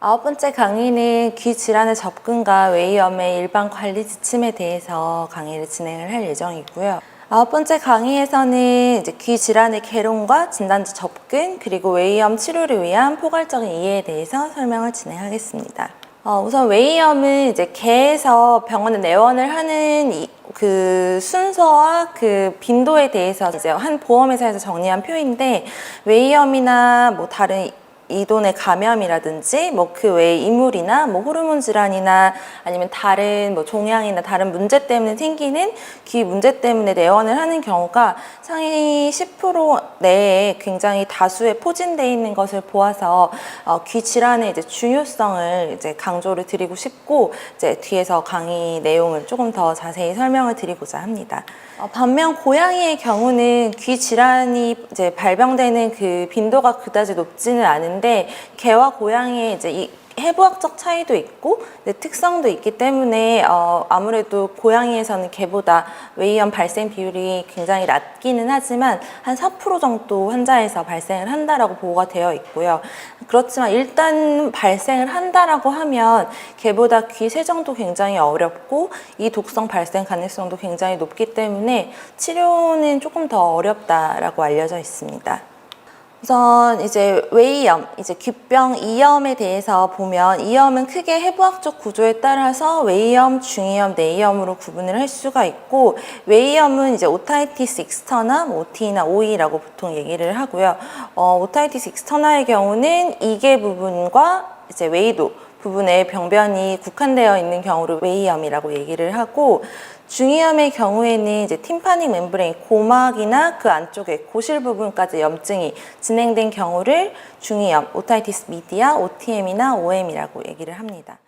아홉 번째 강의는 귀 질환의 접근과 웨이염의 일반 관리 지침에 대해서 강의를 진행을 할 예정이고요. 아홉 번째 강의에서는 이제 귀 질환의 개론과 진단지 접근 그리고 웨이염 치료를 위한 포괄적인 이해에 대해서 설명을 진행하겠습니다. 어, 우선 웨이염은 이제 개에서 병원에 내원을 하는 이, 그 순서와 그 빈도에 대해서 이제 한 보험회사에서 정리한 표인데 웨이염이나 뭐 다른 이돈의 감염이라든지 뭐 그 외에 이물이나 뭐 호르몬 질환이나 아니면 다른 뭐 종양이나 다른 문제 때문에 생기는 귀 문제 때문에 내원을 하는 경우가 상위 10% 내에 굉장히 다수에 포진돼 있는 것을 보아서 어, 귀 질환의 이제 중요성을 이제 강조를 드리고 싶고 이제 뒤에서 강의 내용을 조금 더 자세히 설명을 드리고자 합니다. 어, 반면 고양이의 경우는 귀 질환이 이제 발병되는 그 빈도가 그다지 높지는 않은 데 개와 고양이의 이제 이 해부학적 차이도 있고 네, 특성도 있기 때문에 어, 아무래도 고양이에서는 개보다 웨이염 발생 비율이 굉장히 낮기는 하지만 한 4% 정도 환자에서 발생을 한다라고 보고가 되어 있고요. 그렇지만 일단 발생을 한다라고 하면 개보다 귀 세정도 굉장히 어렵고 이 독성 발생 가능성도 굉장히 높기 때문에 치료는 조금 더 어렵다라고 알려져 있습니다. 우선 이제 웨이염, 이제 귀병 이염에 대해서 보면 이염은 크게 해부학적 구조에 따라서 웨이염, 중이염, 내이염으로 구분을 할 수가 있고 웨이염은 이제 오타이티스 익스터나 뭐 OT나 OE라고 보통 얘기를 하고요. 어, 오타이티스 익스터나의 경우는 이계 부분과 이제 웨이도 부분에 병변이 국한되어 있는 경우를 웨이염이라고 얘기를 하고 중이염의 경우에는 이제 팀파닉 멤브레인 고막이나 그 안쪽에 고실 부분까지 염증이 진행된 경우를 중이염, 오타이티스 미디아, OTM이나 OM이라고 얘기를 합니다.